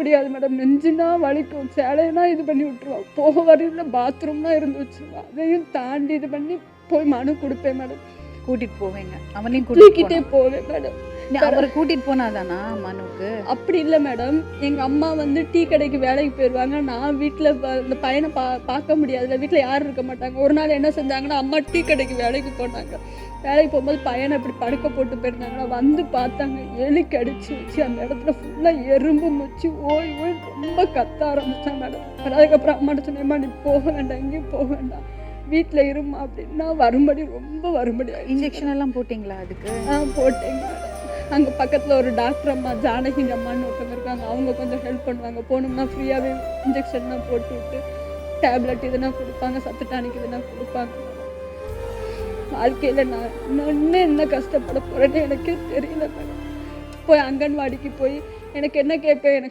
முடியாது மேடம். நெஞ்சுனா வலிக்கும். சேலைனா இது பண்ணி விட்டுருவா போக வரையில் பாத்ரூம்னா இருந்து வச்சிருவா அதையும் தாண்டி இது பண்ணி போய் மனு கொடுப்பேன் மேடம். கூட்டிட்டு போவீங்க. அவனையும் கூட்டிட்டு தூக்கிட்டே போவேன் மேடம். அவரை கூட்டிட்டு போனாதானா மனுக்கு அப்படி இல்லை மேடம் எங்கள் அம்மா வந்து டீ கடைக்கு வேலைக்கு போயிடுவாங்க நான் வீட்டில் இந்த பையனை பா பார்க்க முடியாதுல்ல. வீட்டில் யாரும் இருக்க மாட்டாங்க. ஒரு நாள் என்ன செஞ்சாங்கன்னா அம்மா டீ கடைக்கு வேலைக்கு போனாங்க. வேலைக்கு போகும்போது பையனை இப்படி படுக்க போட்டு போயிருந்தாங்கன்னா வந்து பார்த்தாங்க எலி கடிச்சு வச்சு அந்த இடத்துல ஃபுல்லாக எறும்பு முச்சு ஓய் ஓய் ரொம்ப கத்த ஆரம்பித்தான் மேடம் அதுக்கப்புறம் அம்மாட்ட சொன்னேம்மா நீ போக வேண்டாம் எங்கேயும் போக வேண்டாம். வீட்டில் இருமா அப்படின்னா. வரும்படி ரொம்ப வரும்படி. இன்ஜெக்ஷன் எல்லாம் போட்டிங்களா அதுக்கு? ஆ போட்டேங்க அங்கே பக்கத்தில் ஒரு டாக்டர் அம்மா ஜானகி அம்மான்னு ஒருத்தவங்க இருக்காங்க. அவங்க கொஞ்சம் ஹெல்ப் பண்ணுவாங்க. போனோம்னா ஃப்ரீயாகவே இன்ஜெக்ஷன்லாம் போட்டு விட்டு டேப்லெட் இதெல்லாம் கொடுப்பாங்க சத்து டானிக் இதெல்லாம் கொடுப்பாங்க. வாழ்க்கையில் நான் இன்னும் இன்னும் என்ன கஷ்டப்பட போகிறேன்னு எனக்கே தெரியல. போய் அங்கன்வாடிக்கு போய் எனக்கு என்ன கேட்பேன் எனக்கு